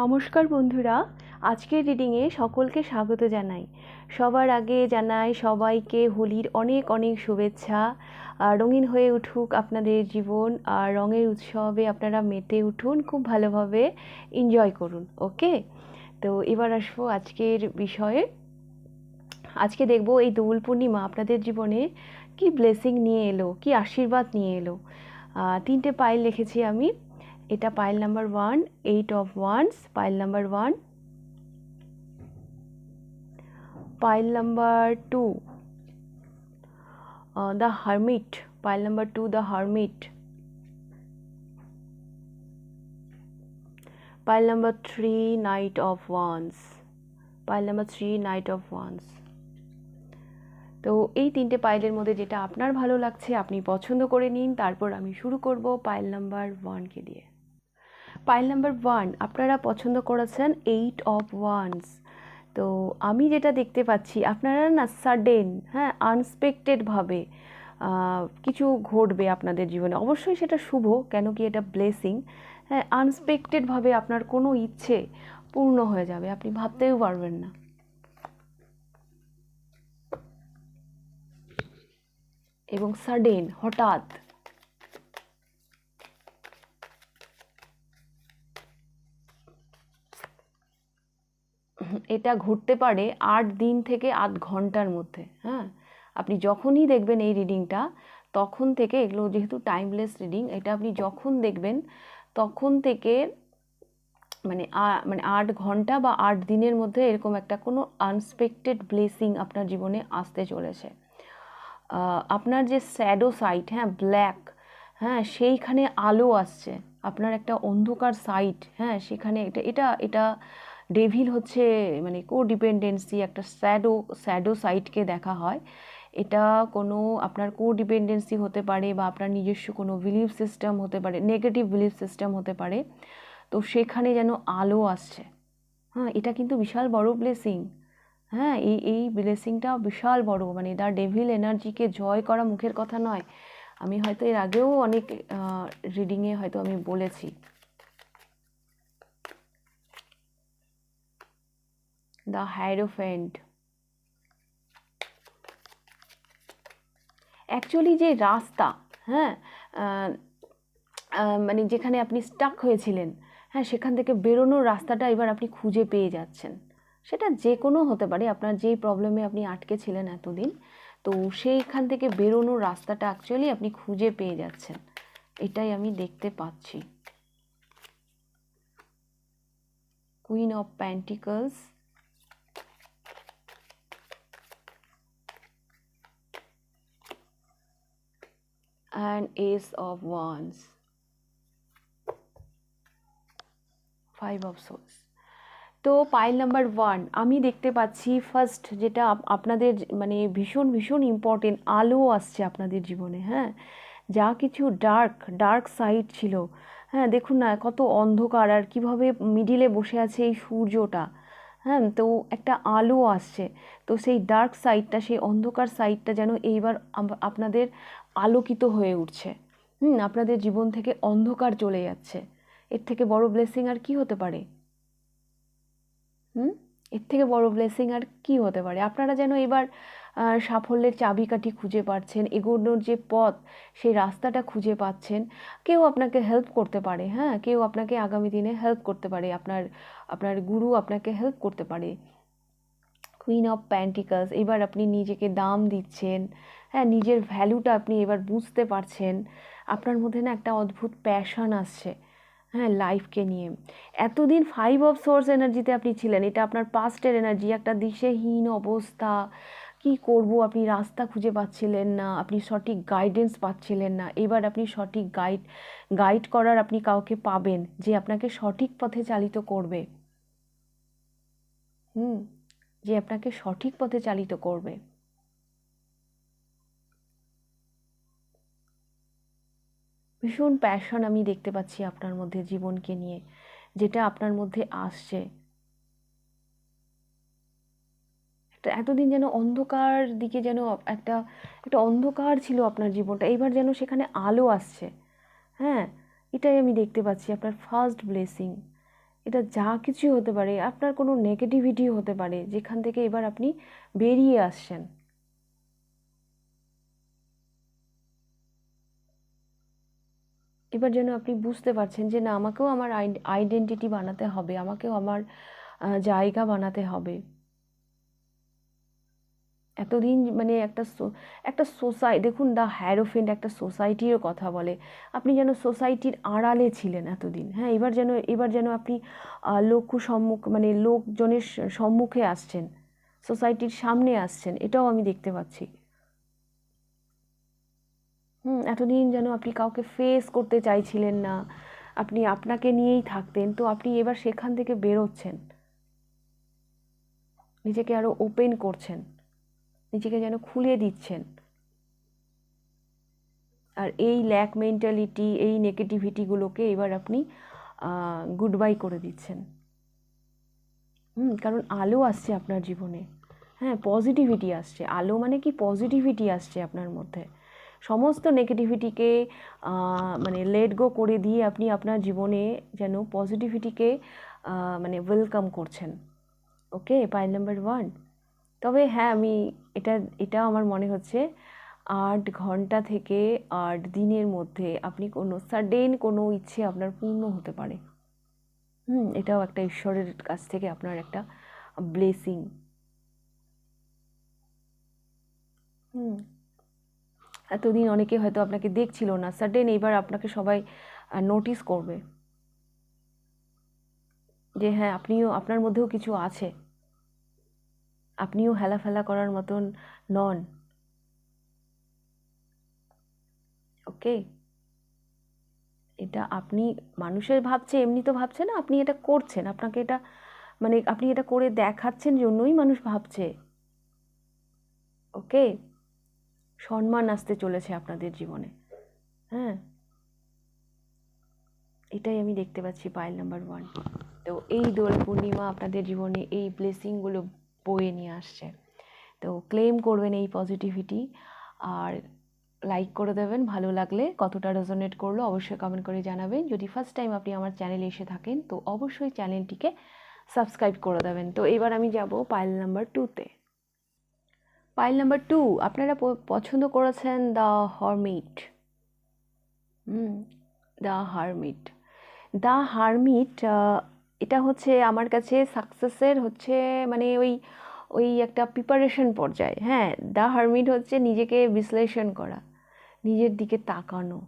নমস্কার বন্ধুরা, আজকের রিডিংয়ে সকলকে স্বাগত জানাই। সবার আগে জানাই সবাইকে হোলির অনেক অনেক শুভেচ্ছা। রঙিন হয়ে উঠুক আপনাদের জীবন, আর রঙের উৎসবে আপনারা মেতে উঠুন, খুব ভালোভাবে এনজয় করুন, ওকে? তো এবার আসব আজকের বিষয়ে। আজকে দেখব এই দোল পূর্ণিমা আপনাদের জীবনে কি ব্লেসিং নিয়ে এলো, কি আশীর্বাদ নিয়ে এলো। তিনটে পাইল লিখেছি আমি। এটা pile number one eight of wands pile number one pile number two the hermit pile number two the hermit pile number three knight of wands pile number three knight of wands তো এই তিনটে পাইলের মধ্যে যেটা আপনার ভালো লাগছে, আপনি পছন্দ করে নিন, তারপর আমি শুরু করব পাইল নাম্বার ওয়ানকে দিয়ে। পাইল নাম্বার ওয়ান আপনারা পছন্দ করেছেন এইট অফ ওয়ান্স তো আমি যেটা দেখতে পাচ্ছি, আপনারা না সাডেন হ্যাঁ আনএক্সপেক্টেডভাবে কিছু ঘটবে আপনাদের জীবনে। অবশ্যই সেটা শুভ, কেন কি এটা ব্লেসিং হ্যাঁ আনএক্সপেক্টেডভাবে আপনার কোনো ইচ্ছে পূর্ণ হয়ে যাবে, আপনি ভাবতেও পারবেন না। এবং সাডেন হঠাৎ। এটা ঘটতে পারে আট দিন থেকে আধ ঘণ্টার মধ্যে হ্যাঁ? আপনি যখনই দেখবেন এই রিডিংটা তখন থেকে এগুলো যেহেতু টাইমলেস রিডিং এটা আপনি যখন দেখবেন, তখন থেকে মানে মানে আট ঘণ্টা বা আট দিনের মধ্যে এরকম একটা কোনো আনএক্সপেক্টেড ব্লেসিং আপনার জীবনে আসতে চলেছে। আপনার যে স্যাডো সাইট হ্যাঁ ব্ল্যাক হ্যাঁ সেইখানে আলো আসছে। আপনার একটা অন্ধকার সাইট হ্যাঁ সেখানে এটা এটা এটা ডেভিল হচ্ছে মানে কো ডিপেন্ডেন্সি একটা স্যাডো স্যাডো সাইটকে দেখা হয়। এটা কোনো আপনার কো ডিপেন্ডেন্সি হতে পারে বা আপনার নিজস্ব কোনো বিলিফ সিস্টেম হতে পারে নেগেটিভ বিলিফ সিস্টেম হতে পারে। তো সেখানে যেন আলো আসছে। হ্যাঁ এটা কিন্তু বিশাল বড় ব্লেসিং হ্যাঁ এই এই ব্লেসিংটা বিশাল বড়। মানে দ্য ডেভিল এনার্জিকে জয় করা মুখের কথা নয়। আমি হয়তো এর আগেও অনেক রিডিংয়ে হয়তো আমি বলেছি। দ্য হ্যারোফেন্ট অ্যাকচুয়ালি যে রাস্তা হ্যাঁ মানে যেখানে আপনি স্টাক হয়েছিলেন হ্যাঁ সেখান থেকে বেরোনোর রাস্তাটা এবার আপনি খুঁজে পেয়ে যাচ্ছেন। সেটা যে কোনো হতে পারে, আপনার যেই প্রবলেমে আপনি আটকে ছিলেন এতদিন, তো সেইখান থেকে বেরোনোর রাস্তাটা অ্যাকচুয়ালি আপনি খুঁজে পেয়ে যাচ্ছেন। এটাই আমি দেখতে পাচ্ছি। Queen of pentacles and ace of wands. Five of swords তো পাইল নাম্বার ওয়ান আমি দেখতে পাচ্ছি ফার্স্ট যেটা আপ- আপনাদের মানে ভীষণ ভীষণ ইম্পর্টেন্ট আলো আসছে আপনাদের জীবনে হ্যাঁ? যা কিছু ডার্ক ডার্ক সাইড ছিল। হ্যাঁ দেখুন না, কত অন্ধকার আর কীভাবে মিডিলে বসে আছে এই সূর্যটা। হ্যাঁ তো একটা আলো আসছে। তো সেই ডার্ক সাইডটা সেই অন্ধকার সাইডটা যেন এইবার আপনাদের আলোকিত হয়ে উঠছে। হুম, আপনাদের জীবন থেকে অন্ধকার চলে যাচ্ছে। এর থেকে বড় ব্লেসিং আর কি হতে পারে? হুম, এর থেকে বড় ব্লেসিং আর কি হতে পারে? আপনারা যেন এবার সাফল্যের চাবিকাঠি খুঁজে পাচ্ছেন, এগোনোর যে পথ, সেই রাস্তাটা খুঁজে পাচ্ছেন। কেউ আপনাকে হেল্প করতে পারে হ্যাঁ? কেউ আপনাকে আগামী দিনে হেল্প করতে পারে, আপনার আপনার গুরু আপনাকে হেল্প করতে পারে। কুইন অফ প্যান্টিকালস এবার আপনি নিজেকে দাম দিচ্ছেন হ্যাঁ? নিজের ভ্যালুটা আপনি এবার বুঝতে পারছেন। আপনার মধ্যে না একটা অদ্ভুত প্যাশন আসছে হ্যাঁ? লাইফকে নিয়ে। এতদিন ফাইভ অফ সোর্স এনার্জিতে আপনি ছিলেন, এটা আপনার পাস্টের এনার্জি একটা দিশেহীন অবস্থা। কি করব? আপনি রাস্তা খুঁজে পাচ্ছিলেন না, আপনি সঠিক গাইডেন্স পাচ্ছিলেন না। এবার আপনি সঠিক গাইড গাইড করার আপনি কাউকে পাবেন যে আপনাকে সঠিক পথে চালিত করবে। হুম, যে আপনাকে সঠিক পথে চালিত করবে। ভীষণ প্যাশন আমি দেখতে পাচ্ছি আপনার মধ্যে জীবনকে নিয়ে, যেটা আপনার মধ্যে আসছে। একটা, এতদিন যেন অন্ধকার দিকে যেন একটা একটা অন্ধকার ছিল আপনার জীবনটা। এবার যেন সেখানে আলো আসছে। হ্যাঁ এটাই আমি দেখতে পাচ্ছি আপনার ফার্স্ট ব্লেসিং এটা যা কিছুই হতে পারে, আপনার কোনো নেগেটিভিটি হতে পারে, যেখান থেকে এবার আপনি বেরিয়ে আসছেন। এবার যেন আপনি বুঝতে পারছেন যে না, আমাকেও আমার আইডেন্টিটি বানাতে হবে, আমাকেও আমার জায়গা বানাতে হবে। এতদিন মানে একটা একটা সোসাই, দেখুন দ্য হ্যারোফেন্ট একটা সোসাইটিরও কথা বলে। আপনি যেন সোসাইটির আড়ালে ছিলেন এতদিন হ্যাঁ? এবার যেন এবার যেন আপনি লক্ষ্য সম্মুখ মানে লোকজনের সম্মুখে আসছেন, সোসাইটির সামনে আসছেন, এটাও আমি দেখতে পাচ্ছি। হুম, এতদিন যেন আপনি কাউকে ফেস করতে চাইছিলেন না, আপনি আপনাকে নিয়েই থাকতেন, তো আপনি এবার সেখান থেকে বেরোচ্ছেন। নিজেকে আরও ওপেন করছেন। নিজেকে যেন খুলে দিচ্ছেন। আর এই ল্যাক মেন্টালিটি এই নেগেটিভিটিগুলোকে এবার আপনি গুড বাই করে দিচ্ছেন। হুম, কারণ আলো আসছে আপনার জীবনে। হ্যাঁ পজিটিভিটি আসছে। আলো মানে কি? পজিটিভিটি আসছে আপনার মধ্যে। সমস্ত নেগেটিভিটিকে মানে লেট গো করে দিয়ে আপনি আপনার জীবনে যেন পজিটিভিটিকে মানে ওয়েলকাম করছেন। ওকে পয়েন্ট নাম্বার ওয়ান তবে হ্যাঁ আমি এটা, এটাও আমার মনে হচ্ছে। আট ঘণ্টা থেকে আট দিনের মধ্যে আপনি কোনো সাডেন কোনো ইচ্ছে আপনার পূর্ণ হতে পারে। হুম, এটাও একটা ঈশ্বরের কাছ থেকে আপনার একটা ব্লেসিং হুম, এতদিন অনেকে হয়তো আপনাকে দেখছিল না। সাডেন এইবার আপনাকে সবাই নোটিস করবে। যে হ্যাঁ আপনিও, আপনার মধ্যেও কিছু আছে। আপনিও হেলাফেলা করার মতন নন। ওকে? এটা আপনি মানুষের ভাবছে, এমনি তো ভাবছে না, আপনি এটা করছেন। আপনাকে এটা মানে আপনি এটা করে দেখাচ্ছেন জন্যই মানুষ ভাবছে। ওকে? সম্মান আসতে চলেছে আপনাদের জীবনে। হ্যাঁ? এটাই আমি দেখতে পাচ্ছি পাইল নাম্বার ওয়ান তো এই দোল পূর্ণিমা আপনাদের জীবনে এই ব্লেসিংগুলো বয়ে নিয়ে আসছে। তো ক্লেম করবেন এই পজিটিভিটি আর লাইক করে দেবেন, ভালো লাগলে কতটা রেজোনেট করল অবশ্যই কমেন্ট করে জানাবেন। যদি ফার্স্ট টাইম আপনি আমার চ্যানেলে এসে থাকেন, তো অবশ্যই চ্যানেলটিকে সাবস্ক্রাইব করে দেবেন। তো এবার আমি যাব পাইল নাম্বার টুতে পাইল নাম্বার টু আপনারা পছন্দ করেছেন the hermit the hermit the hermit এটা হচ্ছে আমার কাছে সাকসেসের হচ্ছে মানে ওই ওই একটা প্রিপারেশন পর্যায়ে। হ্যাঁ দ্য হারমিট হচ্ছে নিজেকে বিশ্লেষণ করা, নিজের দিকে তাকানো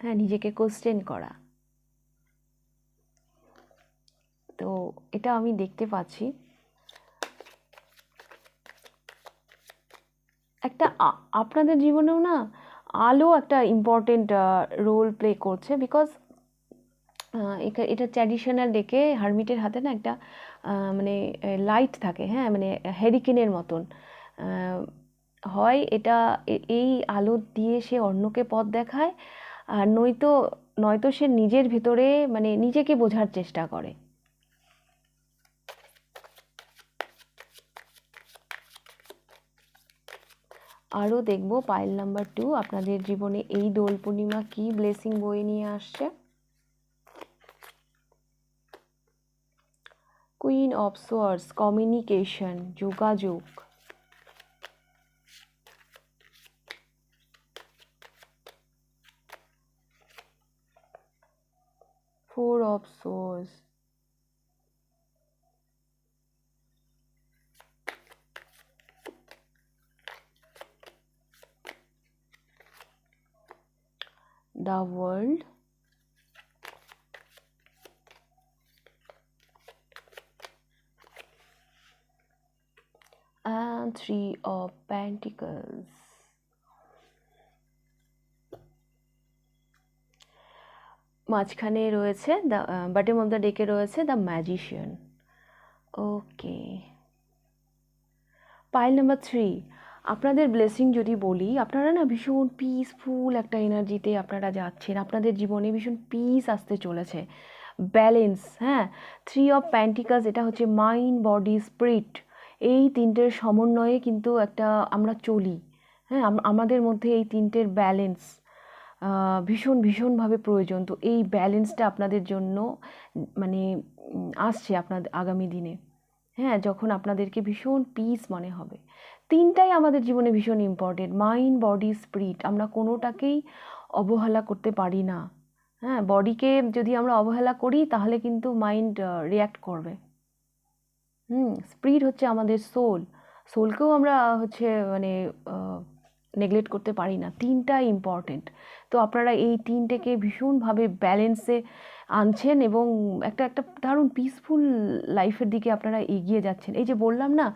হ্যাঁ নিজেকে কোশ্চেন করা। তো এটা আমি দেখতে পাচ্ছি। একটা আপনাদের জীবনেও না আলো একটা ইম্পর্টেন্ট রোল প্লে করছে বিকজ এটা ট্র্যাডিশনাল ডেকে হারমিটের হাতে না একটা মানে লাইট থাকে হ্যাঁ? মানে হেরিকেনের মতন। হয় এটা এই আলো দিয়ে সে অন্যকে পথ দেখায়, আর নয়তো নয়তো সে নিজের ভেতরে মানে নিজেকে বোঝার চেষ্টা করে। আরও দেখব পাইল নাম্বার টু আপনাদের জীবনে এই দোল পূর্ণিমা কী ব্লেসিং বয়ে নিয়ে আসছে। কুইন অফ সোয়ার্স কমিউনিকেশন যোগাযোগ four of source the world three of pentacles. মাঝখানে রয়েছে দ্য বাটেম অফ দ্য ডেকে রয়েছে the magician okay pile number three আপনাদের ব্লেসিং যদি বলি, আপনারা না ভীষণ পিসফুল একটা এনার্জিতে আপনারা যাচ্ছেন। আপনাদের জীবনে ভীষণ পিস আসতে চলেছে। ব্যালেন্স হ্যাঁ? থ্রি অফ প্যান্টিকাস এটা হচ্ছে মাইন্ড বডি স্পিরিট এই তিনটের সমন্বয়ে কিন্তু একটা আমরা চলি। হ্যাঁ আমাদের মধ্যে এই তিনটের ব্যালেন্স ভীষণ, ভীষণভাবে প্রয়োজন। তো এই ব্যালেন্সটা আপনাদের জন্য মানে আসছে আপনাদের আগামী দিনে। হ্যাঁ যখন আপনাদেরকে ভীষণ পিস মনে হবে। তিনটাই আমাদের জীবনে ভীষণ ইম্পর্টেন্ট মাইন্ড বডি স্পিরিট আমরা কোনোটাকেই অবহেলা করতে পারি না। হ্যাঁ বডিকে যদি আমরা অবহেলা করি, তাহলে কিন্তু মাইন্ড রিয়্যাক্ট করবে। হুম স্পিরিট হচ্ছে আমাদের সোল সোলকেও আমরা হচ্ছে মানে নেগলেক্ট করতে পারি না। তিনটাই ইম্পর্টেন্ট তো আপনারা এই তিনটেকে ভীষণভাবে ব্যালেন্সে আনছেন এবং একটা একটা দারুণ পিসফুল লাইফের দিকে আপনারা এগিয়ে যাচ্ছেন। এই যে বললাম না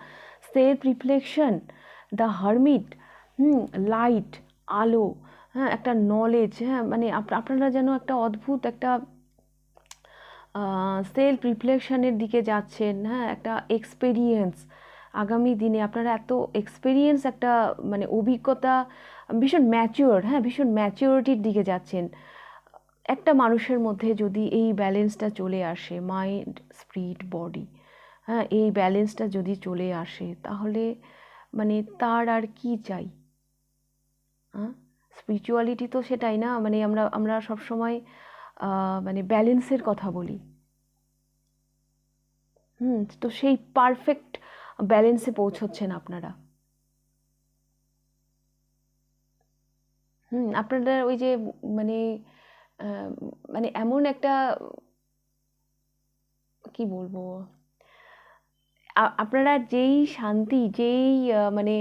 self reflection the hermit hmm light আলো হ্যাঁ একটা নলেজ হ্যাঁ মানে আপ- আপনারা যেন একটা অদ্ভুত একটা সেলফ রিফ্লেকশনের দিকে যাচ্ছেন হ্যাঁ একটা এক্সপেরিয়েন্স আগামী দিনে আপনারা এত এক্সপেরিয়েন্স একটা মানে অভিজ্ঞতা ভীষণ ম্যাচিওর হ্যাঁ ভীষণ ম্যাচিওরিটির দিকে যাচ্ছেন। একটা মানুষের মধ্যে যদি এই ব্যালেন্সটা চলে আসে মাইন্ড স্পিরিট বডি হ্যাঁ এই ব্যালেন্সটা যদি চলে আসে, তাহলে মানে তার আর কি চাই? হ্যাঁ স্পিরিচুয়ালিটি তো সেটাই না? মানে আমরা আমরা সবসময় মানে ব্যালেন্সের কথা বলি। হুম, তো সেই পারফেক্ট ব্যালেন্সে পৌঁছচ্ছেন আপনারা। হুম আপনারা ওই যে মানে মানে এমন একটা, কি বলব? আপনারা যেই শান্তি, যেই মানে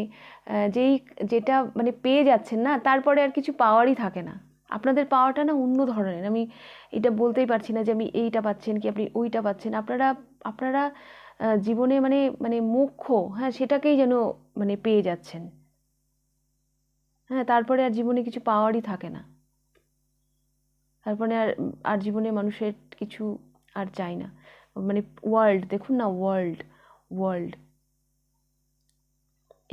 যেই যেটা মানে পেয়ে যাচ্ছেন না, তারপরে আর কিছু পাওয়ারই থাকে না। আপনাদের পাওয়াটা না অন্য ধরনের। আমি এটা বলতেই পারছি না যে আমি এইটা পাচ্ছেন কি আপনি ওইটা পাচ্ছেন। আপনারা আপনারা জীবনে মানে মানে মোক্ষ হ্যাঁ সেটাকেই যেন মানে পেয়ে যাচ্ছেন। হ্যাঁ তারপরে আর জীবনে কিছু পাওয়ারই থাকে না। তারপরে আর আর জীবনে মানুষের কিছু আর চাই না। মানে ওয়ার্ল্ড দেখুন না ওয়ার্ল্ড ওয়ার্ল্ড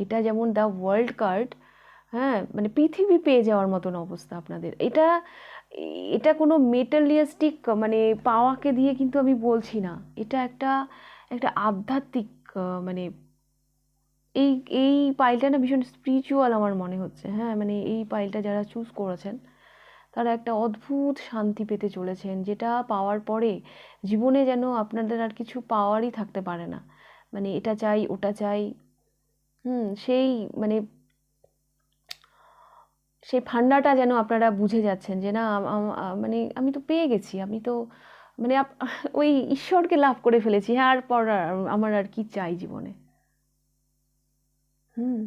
এটা যেমন দ্য ওয়ার্ল্ড কার্ড হ্যাঁ মানে পৃথিবী পেয়ে যাওয়ার মতন অবস্থা আপনাদের। এটা এটা কোনো মেটালিয়াস্টিক মানে পাওয়াকে দিয়ে কিন্তু আমি বলছি না। এটা একটা একটা আধ্যাত্মিক মানে এই এই পাইলটা না ভীষণ স্পিরিচুয়াল আমার মনে হচ্ছে। হ্যাঁ মানে এই পাইলটা যারা চুজ করেছেন, তারা একটা অদ্ভুত শান্তি পেতে চলেছেন, যেটা পাওয়ার পরে জীবনে যেন আপনাদের আর কিছু পাওয়ারই থাকতে পারে না। মানে এটা চাই, ওটা চাই, হুম, সেই মানে সেই ফান্ডাটা যেন আপনারা বুঝে যাচ্ছেন যে না মানে আমি তো পেয়ে গেছি, আমি তো মানে ওই ঈশ্বরকে লাভ করে ফেলেছি হ্যাঁ আর পর আমার আর কি চাই জীবনে? হুম,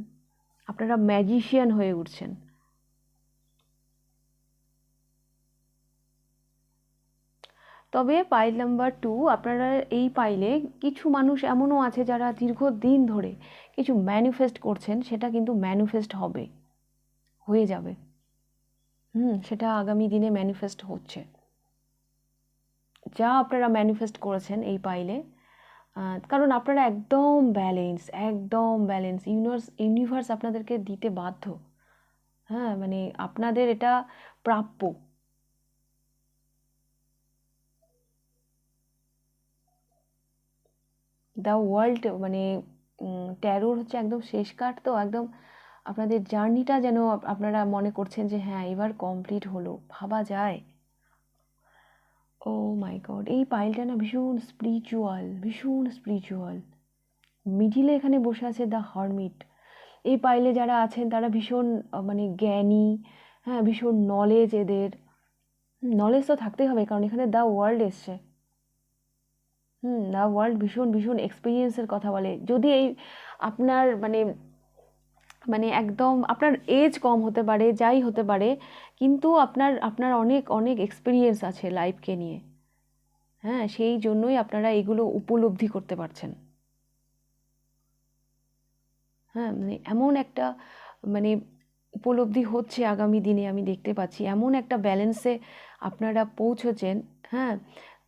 আপনারা ম্যাজিশিয়ান হয়ে উঠছেন। তবে পাইল নাম্বার টু আপনারা এই পাইলে কিছু মানুষ এমনও আছে যারা দীর্ঘদিন ধরে কিছু ম্যানিফেস্ট করছেন, সেটা কিন্তু ম্যানিফেস্ট হবে। হয়ে যাবে। হুম, সেটা আগামী দিনে ম্যানিফেস্ট হচ্ছে। যা আপনারা ম্যানিফেস্ট করেছেন এই পাইলে কারণ আপনারা একদম ব্যালেন্স একদম ব্যালেন্স ইউনিভার্স ইউনিভার্স আপনাদেরকে দিতে বাধ্য। হ্যাঁ মানে আপনাদের এটা প্রাপ্য। দ্য ওয়ার্ল্ড মানে ট্যারোর হচ্ছে একদম শেষ কাঠ তো, একদম আপনাদের জার্নিটা যেন আপনারা মনে করছেন যে হ্যাঁ এবার কমপ্লিট হলো, ভাবা যায়। ও মাই গড এই পাইলটা না ভীষণ স্পিরিচুয়াল ভীষণ স্পিরিচুয়াল মিডিলে এখানে বসে আছে দ্য হারমিট এই পাইলে যারা আছেন, তারা ভীষণ মানে জ্ঞানী হ্যাঁ ভীষণ নলেজ এদের। নলেজ তো থাকতেই হবে, কারণ এখানে দ্য ওয়ার্ল্ড এসছে। হুম দ্য ওয়ার্ল্ড ভীষণ ভীষণ এক্সপিরিয়েন্সের কথা বলে। যদি এই আপনার মানে মানে একদম আপনার এজ কম হতে পারে, যাই হতে পারে, কিন্তু আপনার আপনার অনেক অনেক এক্সপিরিয়েন্স আছে লাইফকে নিয়ে। হ্যাঁ সেই জন্যই আপনারা এগুলো উপলব্ধি করতে পারছেন। হ্যাঁ মানে এমন একটা মানে উপলব্ধি হচ্ছে আগামী দিনে আমি দেখতে পাচ্ছি। এমন একটা ব্যালেন্সে আপনারা পৌঁছেছেন হ্যাঁ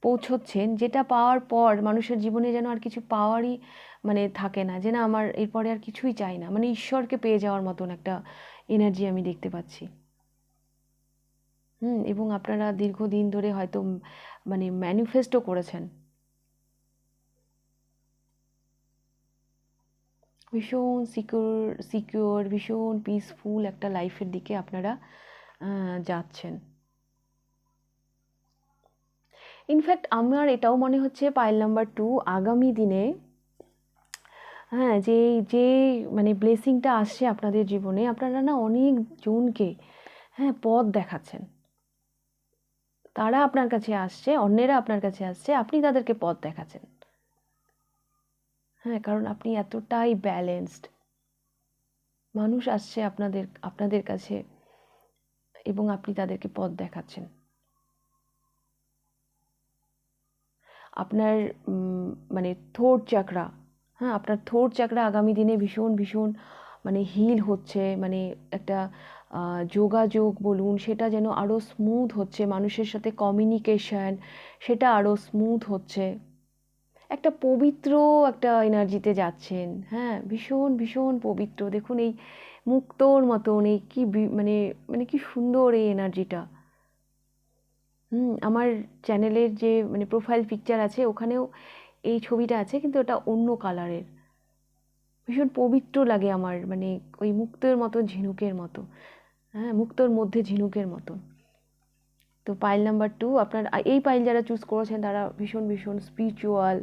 পৌঁছচ্ছেন, যেটা পাওয়ার পর মানুষের জীবনে যেন আর কিছু পাওয়ারই মানে থাকে না, যে না আমার এরপরে আর কিছুই চাই না। মানে ঈশ্বরকে পেয়ে যাওয়ার মতন একটা এনার্জি আমি দেখতে পাচ্ছি। হুম, এবং আপনারা দীর্ঘদিন ধরে হয়তো মানে ম্যানিফেস্টও করেছেন। ভীষণ সিকিউর সিকিউর ভীষণ পিসফুল একটা লাইফের দিকে আপনারা যাচ্ছেন। ইনফ্যাক্ট আমার এটাও মনে হচ্ছে পাইল নাম্বার টু আগামী দিনে হ্যাঁ যে যে মানে ব্লেসিংটা আসছে আপনাদের জীবনে, আপনারা না অনেক জনকে হ্যাঁ পথ দেখাচ্ছেন। তারা আপনার কাছে আসছে, অন্যেরা আপনার কাছে আসছে, আপনি তাদেরকে পথ দেখাচ্ছেন। হ্যাঁ কারণ আপনি এতটাই ব্যালেন্সড মানুষ আসছে আপনাদের আপনাদের কাছে এবং আপনি তাদেরকে পথ দেখাচ্ছেন। আপনার মানে থোট চাকরা হ্যাঁ আপনার থোট চাকরা আগামী দিনে ভীষণ ভীষণ মানে হিল হচ্ছে মানে একটা যোগাযোগ বলুন, সেটা যেন আরও স্মুথ হচ্ছে, মানুষের সাথে কমিউনিকেশন সেটা আরও স্মুথ হচ্ছে। একটা পবিত্র একটা এনার্জিতে যাচ্ছেন হ্যাঁ ভীষণ ভীষণ পবিত্র। দেখুন এই মুক্তোর মতন, এই কী মানে মানে কি সুন্দর এই এনার্জিটা হুম, আমার চ্যানেলের যে মানে প্রোফাইল পিকচার আছে, ওখানেও এই ছবিটা আছে, কিন্তু ওটা অন্য কালারের ভীষণ পবিত্র লাগে আমার মানে ওই মুক্তোর মতো, ঝিনুকের মতো। হ্যাঁ মুক্তোর মধ্যে ঝিনুকের মতো। তো পাইল নাম্বার টু আপনার এই পাইল যারা চুজ করেছেন, তারা ভীষণ ভীষণ স্পিরিচুয়াল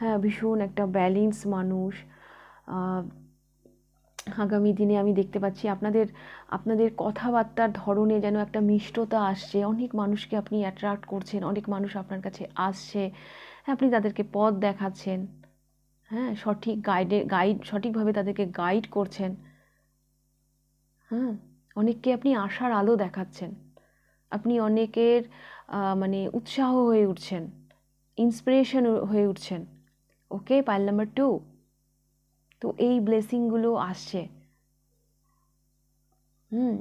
হ্যাঁ ভীষণ একটা ব্যালেন্স মানুষ। আগামী দিনে আমি দেখতে পাচ্ছি আপনাদের আপনাদের কথাবার্তার ধরনে যেন একটা মিষ্টতা আসছে। অনেক মানুষকে আপনি অ্যাট্রাক্ট করছেন, অনেক মানুষ আপনার কাছে আসছে। হ্যাঁ আপনি তাদেরকে পথ দেখাচ্ছেন। হ্যাঁ সঠিক গাইডে গাইড সঠিকভাবে তাদেরকে গাইড করছেন। হ্যাঁ অনেককে আপনি আশার আলো দেখাচ্ছেন। আপনি অনেকের মানে উৎসাহ হয়ে উঠছেন ইন্সপিরেশন হয়ে উঠছেন। ওকে পাইল নাম্বার টু তো এই ব্লেসিংগুলো আসছে। হুম,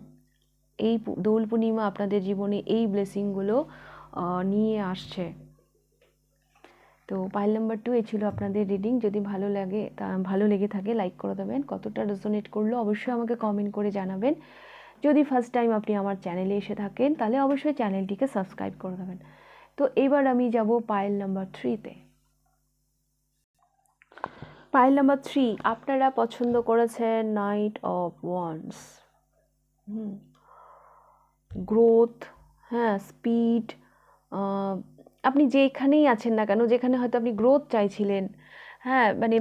এই দোল পূর্ণিমা আপনাদের জীবনে এই ব্লেসিংগুলো নিয়ে আসছে। তো পাইল নাম্বার টু এই ছিল আপনাদের রিডিং যদি ভালো লাগে, তা, ভালো লেগে থাকে লাইক করে দেবেন। কতটা রেজোনেট করল, অবশ্যই আমাকে কমেন্ট করে জানাবেন। যদি ফার্স্ট টাইম আপনি আমার চ্যানেলে এসে থাকেন, তাহলে অবশ্যই চ্যানেলটিকে সাবস্ক্রাইব করে দেবেন। তো এবার আমি যাব পাইল নাম্বার থ্রিতে পাইল নাম্বার থ্রি আপনারা পছন্দ করেছেন knight of wands hmm. Growth হ্যাঁ স্পিড আপনি যেখানেই আছেন না কেন, যেখানে হয়তো আপনি গ্রোথ চাইছিলেন হ্যাঁ মানে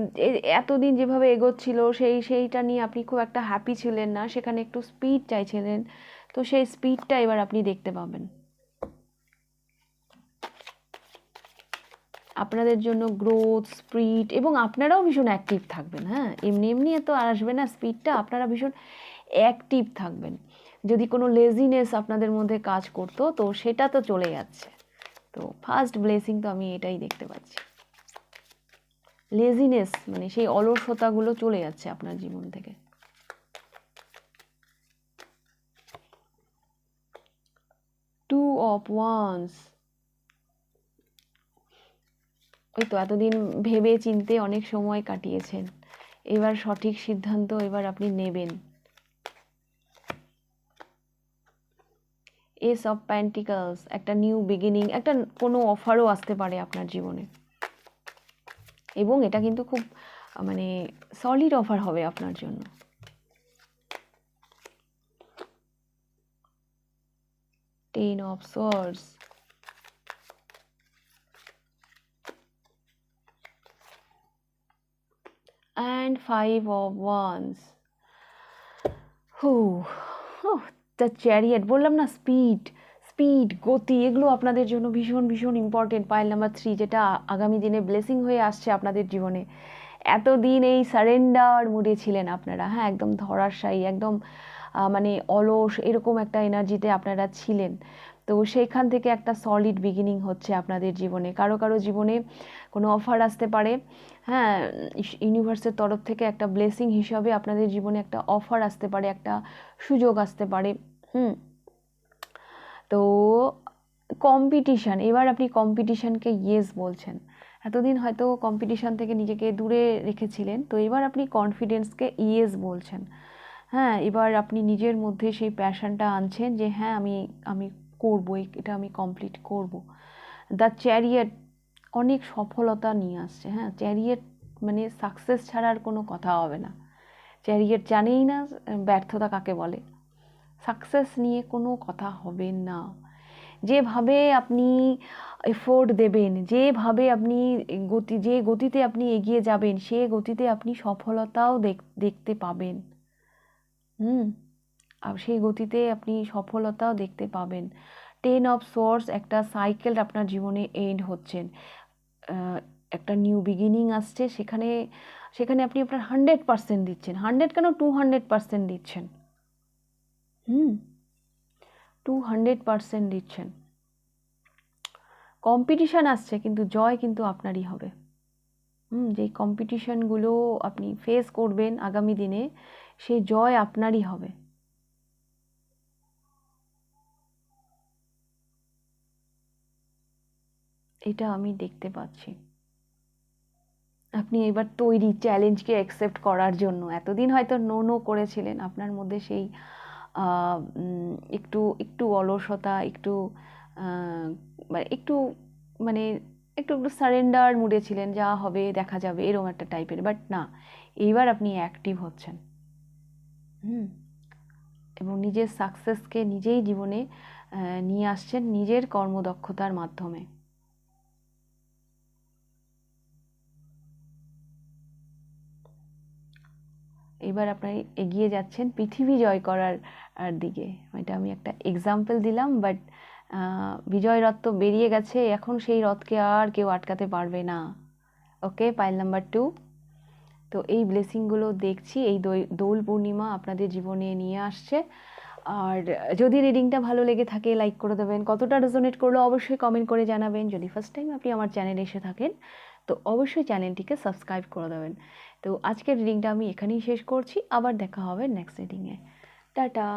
এতদিন যেভাবে এগোচ্ছিল, সেই, সেইটা নিয়ে আপনি খুব একটা হ্যাপি ছিলেন না, সেখানে একটু স্পিড চাইছিলেন, তো সেই স্পিডটা এবার আপনি দেখতে পাবেন। আপনাদের জন্য গ্রোথ স্পিড এবং আপনারাও ভীষণ অ্যাক্টিভ থাকবেন হ্যাঁ? এমনি এমনি তো আর আসবে না স্পিডটা আপনারা ভীষণ অ্যাক্টিভ থাকবেন। যদি কোনো লেজিনেস আপনাদের মধ্যে কাজ করতো, তো সেটা তো চলে যাচ্ছে। তো ফার্স্ট ব্লেসিং তো আমি এটাই দেখতে পাচ্ছি। লেজিনেস মানে সেই অলসতাগুলো চলে যাচ্ছে আপনার জীবন থেকে। টু অফ ওয়ান্স ওই তো এতদিন ভেবে চিনতে অনেক সময় কাটিয়েছেন। এবার সঠিক সিদ্ধান্ত এবার আপনি নেবেন। এস অফ প্যান্টিকলস একটা নিউ বিগিনিং একটা কোনো অফারও আসতে পারে আপনার জীবনে। এবং এটা কিন্তু খুব মানে সলিড অফার হবে আপনার জন্য। Ten of swords and five of wands. হু দ্য চ্যারিয়েট বললাম না স্পিড স্পিড গতি, এগুলো আপনাদের জন্য ভীষণ ভীষণ ইম্পর্টেন্ট পাইল নাম্বার থ্রি যেটা আগামী দিনে ব্লেসিং হয়ে আসছে আপনাদের জীবনে। এতদিন এই সারেন্ডার মুডে ছিলেন আপনারা। হ্যাঁ একদম ধরাশায়ী, একদম মানে অলস, এরকম একটা এনার্জিতে আপনারা ছিলেন। তো সেইখান থেকে একটা সলিড বিগিনিং হচ্ছে আপনাদের জীবনে। কারও কারও জীবনে কোনো অফার আসতে পারে হ্যাঁ ইউনিভার্সের তরফ থেকে একটা ব্লেসিং হিসাবে আপনাদের জীবনে একটা অফার আসতে পারে, একটা সুযোগ আসতে পারে, হুম। তো কম্পিটিশান এবার আপনি কম্পিটিশানকে ইয়েস বলছেন। এতদিন হয়তো কম্পিটিশান থেকে নিজেকে দূরে রেখেছিলেন, তো এবার আপনি কনফিডেন্সকে ইয়েস বলছেন। হ্যাঁ এবার আপনি নিজের মধ্যে সেই প্যাশনটা আনছেন যে হ্যাঁ আমি আমি করব এটা আমি কমপ্লিট করব। দ্য চ্যারিয়েট অনেক সফলতা নিয়ে আসছে হ্যাঁ? চ্যারিয়েট মানে সাকসেস ছাড়া আর কোনো কথা হবে না। চ্যারিয়েট জানেই না ব্যর্থতা কাকে বলে। সাকসেস নিয়ে কোনো কথা হবে না। যেভাবে আপনি এফোর্ট দেবেন, যেভাবে আপনি গতি, যে গতিতে আপনি এগিয়ে যাবেন, সে গতিতে আপনি সফলতাও দেখ- দেখতে পাবেন। হুম? সেই গতিতে আপনি সফলতাও দেখতে পাবেন। টেন অফ সোর্স একটা সাইকেল আপনার জীবনে এন্ড হচ্ছেন। একটা নিউ বিগিনিং আসছে। সেখানে সেখানে আপনি আপনার হান্ড্রেড পার্সেন্ট দিচ্ছেন। হান্ড্রেড কেন টু হান্ড্রেড পার্সেন্ট দিচ্ছেন? হুম। টু হান্ড্রেড পার্সেন্ট দিচ্ছেন। কম্পিটিশান আসছে, কিন্তু জয় কিন্তু আপনারই হবে। হুম, যেই কম্পিটিশানগুলো আপনি ফেস করবেন আগামী দিনে সেই জয় আপনারই হবে। এটা আমি দেখতে পাচ্ছি। আপনি এবার তৈরি চ্যালেঞ্জকে অ্যাকসেপ্ট করার জন্য। এতদিন হয়তো নো নো করেছিলেন। আপনার মধ্যে সেই একটু একটু অলসতা, একটু মানে একটু মানে একটু একটু সারেন্ডার মুডে ছিলেন যা হবে, দেখা যাবে, এরকম একটা টাইপের বাট না, এইবার আপনি অ্যাক্টিভ হচ্ছেন। হুম। এবং নিজের সাকসেসকে নিজেই জীবনে নিয়ে আসছেন নিজের কর্মদক্ষতার মাধ্যমে। এবার আপনার এগিয়ে যাচ্ছেন পৃথিবী জয় করার দিকে। এটা আমি একটা এক্সাম্পল দিলাম বাট বিজয় রথ তো বেরিয়ে গেছে, এখন সেই রথকে আর কেউ আটকাতে পারবে না। ওকে পাইল নাম্বার টু তো এই ব্লেসিংগুলো দেখছি, এই দোল- পূর্ণিমা আপনাদের জীবনে নিয়ে আসছে। আর যদি রিডিংটা ভালো লেগে থাকে লাইক করে দেবেন। কতটা রেজোনেট করল অবশ্যই কমেন্ট করে জানাবেন। যদি ফার্স্ট টাইম আপনি আমার চ্যানেলে এসে থাকেন, তো অবশ্যই চ্যানেলটিকে সাবস্ক্রাইব করে দেবেন। তো আজকের রিডিংটা আমি এখানেই শেষ করছি। আবার দেখা হবে নেক্সট রিডিংয়ে টাটা!